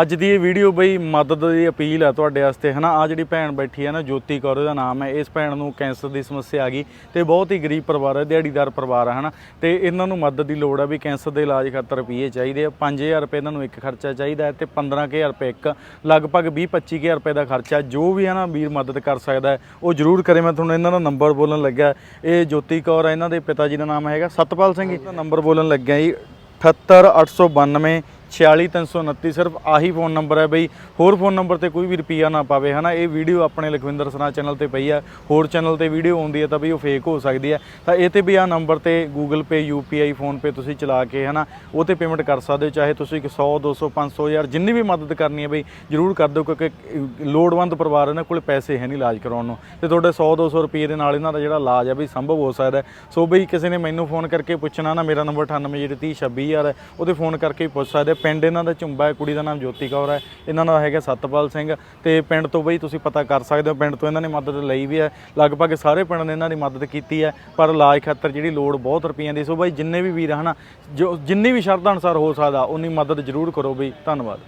ਅੱਜ ਦੀ ਇਹ ਵੀਡੀਓ ਬਈ ਮਦਦ ਦੀ ਅਪੀਲ ਹੈ ਤੁਹਾਡੇ ਵਾਸਤੇ, ਹਨਾ? ਆ ਜਿਹੜੀ ਭੈਣ ਬੈਠੀ ਹੈ ਨਾ, ਜੋਤੀ ਕੌਰ ਦਾ ਨਾਮ ਹੈ। ਇਸ ਭੈਣ ਨੂੰ ਕੈਂਸਰ ਦੀ ਸਮੱਸਿਆ ਆ ਗਈ ਤੇ ਬਹੁਤ ਹੀ ਗਰੀਬ ਪਰਿਵਾਰ ਹੈ, ਦਿਹਾੜੀਦਾਰ ਪਰਿਵਾਰ ਹੈ ਹਨਾ? ਤੇ ਇਹਨਾਂ ਨੂੰ ਮਦਦ ਦੀ ਲੋੜ ਹੈ ਵੀ ਕੈਂਸਰ ਦੇ ਇਲਾਜ ਖਾਤਰ ਰੁਪਈਏ ਚਾਹੀਦੇ ਆ। 5000 ਰੁਪਏ ਇਹਨਾਂ ਨੂੰ ਇੱਕ ਖਰਚਾ ਚਾਹੀਦਾ ਹੈ ਤੇ 15000 ਰੁਪਏ ਇੱਕ, ਲਗਭਗ 20 25000 ਰੁਪਏ ਦਾ ਖਰਚਾ। ਜੋ ਵੀ ਹੈ ਨਾ, ਵੀਰ ਮਦਦ ਕਰ ਸਕਦਾ ਹੈ, ਉਹ ਜ਼ਰੂਰ ਕਰੇ। ਮੈਂ ਤੁਹਾਨੂੰ ਇਹਨਾਂ ਦਾ ਨੰਬਰ ਬੋਲਣ ਲੱਗਾ ਇਹ ਜੋਤੀ ਕੌਰ ਹੈ ਇਹਨਾਂ ਦੇ ਪਿਤਾ ਜੀ ਦਾ ਨਾਮ ਹੈਗਾ। ਸਤਪਾਲ ਸਿੰਘ ਜੀ ਦਾ ਨੰਬਰ ਬੋਲਣ ਲੱਗਿਆ ਜੀ। 78892 46329 ਸਿਰਫ ਆਹੀ ਫੋਨ ਨੰਬਰ ਹੈ ਬਈ। ਹੋਰ ਫੋਨ ਨੰਬਰ ਤੇ ਕੋਈ ਵੀ ਰੁਪਈਆ ਨਾ ਪਾਵੇ, ਹਨਾ? ਇਹ ਵੀਡੀਓ ਆਪਣੇ ਲਖਵਿੰਦਰ ਸਨਾ ਚੈਨਲ ਤੇ ਪਈ ਆ। ਹੋਰ ਚੈਨਲ ਤੇ ਵੀਡੀਓ ਆਉਂਦੀ ਹੈ ਤਾਂ ਬਈ ਉਹ ਫੇਕ ਹੋ ਸਕਦੀ ਹੈ ਤਾਂ ਇਹ ਤੇ ਵੀ ਆ ਨੰਬਰ ਤੇ Google Pay, UPI PhonePe ਤੁਸੀਂ ਚਲਾ ਕੇ, ਹਨਾ, ਉਹ ਤੇ ਪੇਮੈਂਟ ਕਰ ਸਕਦੇ ਹੋ। ਚਾਹੇ ਤੁਸੀਂ 100 200 500 ਯਾਰ ਜਿੰਨੀ ਵੀ ਮਦਦ ਕਰਨੀ ਹੈ ਬਈ, ਜਰੂਰ ਕਰ ਦਿਓ, ਕਿਉਂਕਿ ਲੋੜਵੰਦ ਪਰਿਵਾਰ ਇਹਨਾਂ ਕੋਲ ਪੈਸੇ ਹੈ ਨਹੀਂ ਇਲਾਜ ਕਰਾਉਣ ਨੂੰ। ਤੇ ਤੁਹਾਡੇ 100 200 ਰੁਪਏ ਦੇ ਨਾਲ ਇਹਨਾਂ ਦਾ ਜਿਹੜਾ ਇਲਾਜ ਹੈ ਬਈ, ਸੰਭਵ ਹੋ ਸਕਦਾ ਸੋ ਬਈ, ਕਿਸੇ ਨੇ ਮੈਨੂੰ ਫੋਨ ਕਰਕੇ ਪੁੱਛਣਾ ਨਾ, ਮੇਰਾ ਨੰਬਰ 9830266000 ਹੈ, ਉਹਦੇ ਫੋਨ ਕਰਕੇ ਹੀ ਪੁੱਛ ਸਕਦੇ ਪਿੰਡ ਇਹਨਾਂ ਦਾ ਝੁੰਬਾ ਹੈ, ਕੁੜੀ ਦਾ ਨਾਮ ਜੋਤੀ ਕੌਰ ਹੈ, ਇਹਨਾਂ ਦਾ ਹੈਗਾ ਸਤਪਾਲ ਸਿੰਘ ਤੇ ਪਿੰਡ ਤੋਂ ਬਈ ਤੁਸੀਂ ਪਤਾ ਕਰ ਸਕਦੇ ਹੋ, ਪਿੰਡ ਤੋਂ ਇਹਨਾਂ ਨੇ ਮਦਦ ਲਈ ਵੀ ਹੈ, ਲਗਭਗ ਸਾਰੇ ਪਿੰਡ ਨੇ ਇਹਨਾਂ ਦੀ ਮਦਦ ਕੀਤੀ ਹੈ, ਪਰ ਇਲਾਜ ਖਾਤਰ ਜਿਹੜੀ ਲੋੜ ਬਹੁਤ ਰੁਪਈਆਂ ਦੀ, ਸੋ ਬਈ ਜਿੰਨੇ ਵੀ ਵੀਰ ਹਨਾ, ਜੋ ਜਿੰਨੀ ਵੀ ਸ਼ਰਧਾ ਅਨੁਸਾਰ ਹੋ ਸਕਦਾ, ਉਨੀ ਮਦਦ ਜ਼ਰੂਰ ਕਰੋ ਬਈ, ਧੰਨਵਾਦ।